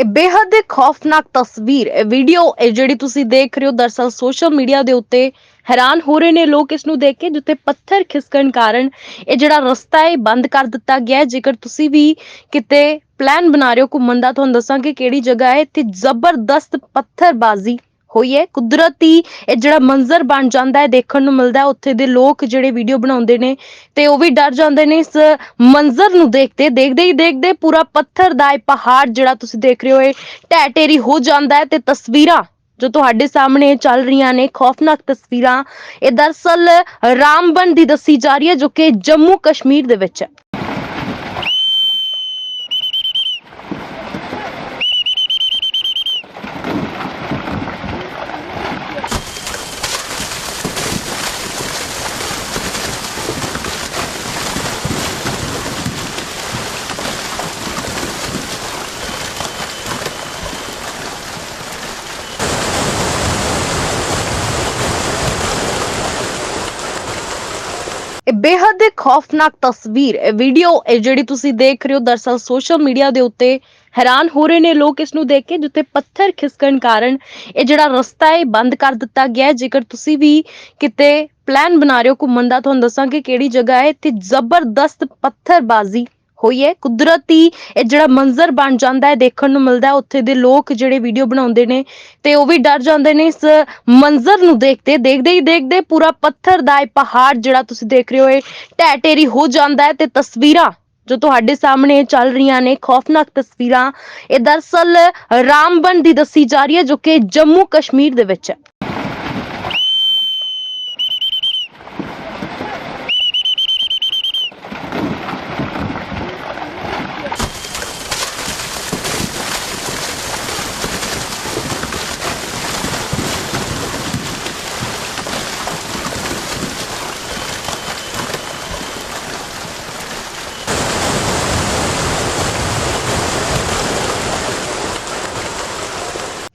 ਇਹ ਬੇਹੱਦ ਖੌਫਨਾਕ ਤਸਵੀਰ, ਇਹ ਵੀਡੀਓ ਇਹ ਜਿਹੜੀ ਤੁਸੀਂ ਦੇਖ ਰਹੇ ਹੋ, ਦਰਸਲ ਸੋਸ਼ਲ ਮੀਡੀਆ ਦੇ ਉੱਤੇ ਹੈਰਾਨ ਹੋ ਰਹੇ ਨੇ ਲੋਕ ਇਸ ਨੂੰ ਦੇਖ ਕੇ, ਜਿੱਥੇ ਪੱਥਰ ਖਿਸਕਣ ਕਾਰਨ ਇਹ ਜਿਹੜਾ ਰਸਤਾ ਹੈ, ਇਹ ਬੰਦ ਕਰ ਦਿੱਤਾ ਗਿਆ ਹੈ। ਜੇਕਰ ਤੁਸੀਂ ਵੀ ਕਿਤੇ ਪਲਾਨ ਬਣਾ ਰਹੇ ਹੋ ਘੁੰਮਣ ਦਾ, ਤੁਹਾਨੂੰ ਦੱਸਾਂਗੇ ਕਿਹੜੀ ਜਗ੍ਹਾ ਹੈ। ਇੱਥੇ ਜ਼ਬਰਦਸਤ ਪੱਥਰਬਾਜ਼ੀ ਹੋਈ ਹੈ। ਕੁਦਰਤੀ ਇਹ ਜਿਹੜਾ ਮੰਜ਼ਰ ਬਣ ਜਾਂਦਾ ਹੈ, ਦੇਖਣ ਨੂੰ ਮਿਲਦਾ ਹੈ। ਉੱਥੇ ਦੇ ਲੋਕ ਜਿਹੜੇ ਵੀਡੀਓ ਬਣਾਉਂਦੇ ਨੇ ਤੇ ਉਹ ਵੀ ਡਰ ਜਾਂਦੇ ਨੇ। ਇਸ ਮੰਜ਼ਰ ਨੂੰ ਦੇਖਦੇ ਦੇਖਦੇ ਹੀ ਦੇਖਦੇ ਪੂਰਾ ਪੱਥਰ ਦਾ ਇਹ ਪਹਾੜ ਜਿਹੜਾ ਤੁਸੀਂ ਦੇਖ ਰਹੇ ਹੋ, ਇਹ ਢਹਿ ਢੇਰੀ ਹੋ ਜਾਂਦਾ ਹੈ ਤੇ ਤਸਵੀਰਾਂ ਜੋ ਤੁਹਾਡੇ ਸਾਹਮਣੇ ਚੱਲ ਰਹੀਆਂ ਨੇ, ਖੌਫਨਾਕ ਤਸਵੀਰਾਂ, ਇਹ ਦਰਸਲ ਰਾਮਬਨ ਦੀ ਦੱਸੀ ਜਾ ਰਹੀ ਹੈ, ਜੋ ਕਿ ਜੰਮੂ ਕਸ਼ਮੀਰ ਦੇ ਵਿੱਚ ਹੈ। ਇਹ ਬੇਹੱਦ ਖੌਫਨਾਕ ਤਸਵੀਰ, ਇਹ ਵੀਡੀਓ ਇਹ ਜਿਹੜੀ ਤੁਸੀਂ ਦੇਖ ਰਹੇ ਹੋ, ਦਰਸਲ ਸੋਸ਼ਲ ਮੀਡੀਆ ਦੇ ਉੱਤੇ ਹੈਰਾਨ ਹੋ ਰਹੇ ਨੇ ਲੋਕ ਇਸ ਨੂੰ ਦੇਖ ਕੇ, ਜਿੱਥੇ ਪੱਥਰ ਖਿਸਕਣ ਕਾਰਨ ਇਹ ਜਿਹੜਾ ਰਸਤਾ ਹੈ, ਇਹ ਬੰਦ ਕਰ ਦਿੱਤਾ ਗਿਆ ਹੈ। ਜੇਕਰ ਤੁਸੀਂ ਵੀ ਕਿਤੇ ਪਲਾਨ ਬਣਾ ਰਹੇ ਹੋ ਘੁੰਮਣ ਦਾ, ਤੁਹਾਨੂੰ ਦੱਸਾਂਗੇ ਕਿਹੜੀ ਜਗ੍ਹਾ ਹੈ। ਇੱਥੇ ਜ਼ਬਰਦਸਤ ਪੱਥਰਬਾਜ਼ੀ ਹੋਈ ਹੈ। ਕੁਦਰਤੀ ਇਹ ਜਿਹੜਾ ਮੰਜ਼ਰ ਬਣ ਜਾਂਦਾ ਹੈ, ਦੇਖਣ ਨੂੰ ਮਿਲਦਾ ਹੈ। ਉੱਥੇ ਦੇ ਲੋਕ ਜਿਹੜੇ ਵੀਡੀਓ ਬਣਾਉਂਦੇ ਨੇ ਤੇ ਉਹ ਵੀ ਡਰ ਜਾਂਦੇ ਨੇ। ਇਸ ਮੰਜ਼ਰ ਨੂੰ ਦੇਖਦੇ ਦੇਖਦੇ ਹੀ ਦੇਖਦੇ ਪੂਰਾ ਪੱਥਰ ਦਾ ਇਹ ਪਹਾੜ ਜਿਹੜਾ ਤੁਸੀਂ ਦੇਖ ਰਹੇ ਹੋ, ਇਹ ਢਹਿ ਢੇਰੀ ਹੋ ਜਾਂਦਾ ਹੈ ਤੇ ਤਸਵੀਰਾਂ ਜੋ ਤੁਹਾਡੇ ਸਾਹਮਣੇ ਚੱਲ ਰਹੀਆਂ ਨੇ, ਖੌਫਨਾਕ ਤਸਵੀਰਾਂ, ਇਹ ਦਰਸਲ ਰਾਮਬਨ ਦੀ ਦੱਸੀ ਜਾ ਰਹੀ ਹੈ ਜੋ ਕਿ ਜੰਮੂ ਕਸ਼ਮੀਰ ਦੇ ਵਿੱਚ ਹੈ।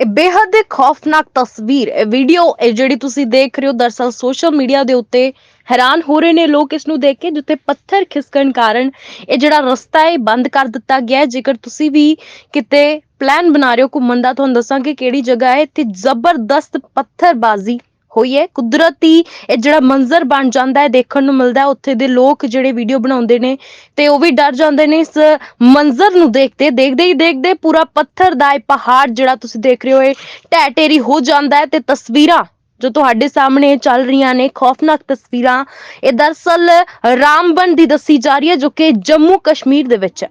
ਇਹ ਬੇਹੱਦ ਹੀ ਖੌਫਨਾਕ ਤਸਵੀਰ ਇਹ ਵੀਡੀਓ ਇਹ ਜਿਹੜੀ ਤੁਸੀਂ ਦੇਖ ਰਹੇ ਹੋ, ਦਰਸਲ ਸੋਸ਼ਲ ਮੀਡੀਆ ਦੇ ਉੱਤੇ ਹੈਰਾਨ ਹੋ ਰਹੇ ਨੇ ਲੋਕ ਇਸ ਨੂੰ ਦੇਖ ਕੇ, ਜਿੱਥੇ ਪੱਥਰ ਖਿਸਕਣ ਕਾਰਨ ਇਹ ਜਿਹੜਾ ਰਸਤਾ ਹੈ, ਇਹ ਬੰਦ ਕਰ ਦਿੱਤਾ ਗਿਆ ਹੈ। ਜੇਕਰ ਤੁਸੀਂ ਵੀ ਕਿਤੇ ਪਲਾਨ ਬਣਾ ਰਹੇ ਹੋ ਘੁੰਮਣ ਦਾ, ਤੁਹਾਨੂੰ ਦੱਸਾਂਗੇ ਕਿਹੜੀ ਜਗ੍ਹਾ ਹੈ। ਇੱਥੇ ਜ਼ਬਰਦਸਤ ਪੱਥਰਬਾਜ਼ੀ ਹੋਈ ਹੈ। ਕੁਦਰਤੀ ਇਹ ਜਿਹੜਾ ਮੰਜ਼ਰ ਬਣ ਜਾਂਦਾ ਹੈ, ਦੇਖਣ ਨੂੰ ਮਿਲਦਾ ਹੈ। ਉੱਥੇ ਦੇ ਲੋਕ ਜਿਹੜੇ ਵੀਡੀਓ ਬਣਾਉਂਦੇ ਨੇ ਤੇ ਉਹ ਵੀ ਡਰ ਜਾਂਦੇ ਨੇ। ਇਸ ਮੰਜ਼ਰ ਨੂੰ ਦੇਖਦੇ ਦੇਖਦੇ ਹੀ ਦੇਖਦੇ ਪੂਰਾ ਪੱਥਰ ਦਾ ਇਹ ਪਹਾੜ ਜਿਹੜਾ ਤੁਸੀਂ ਦੇਖ ਰਹੇ ਹੋ, ਇਹ ਢਹਿ ਢੇਰੀ ਹੋ ਜਾਂਦਾ ਹੈ ਤੇ ਤਸਵੀਰਾਂ ਜੋ ਤੁਹਾਡੇ ਸਾਹਮਣੇ ਚੱਲ ਰਹੀਆਂ ਨੇ, ਖੌਫਨਾਕ ਤਸਵੀਰਾਂ, ਇਹ ਦਰਸਲ ਰਾਮਬਨ ਦੀ ਦੱਸੀ ਜਾ ਰਹੀ ਹੈ ਜੋ ਕਿ ਜੰਮੂ ਕਸ਼ਮੀਰ ਦੇ ਵਿੱਚ ਹੈ।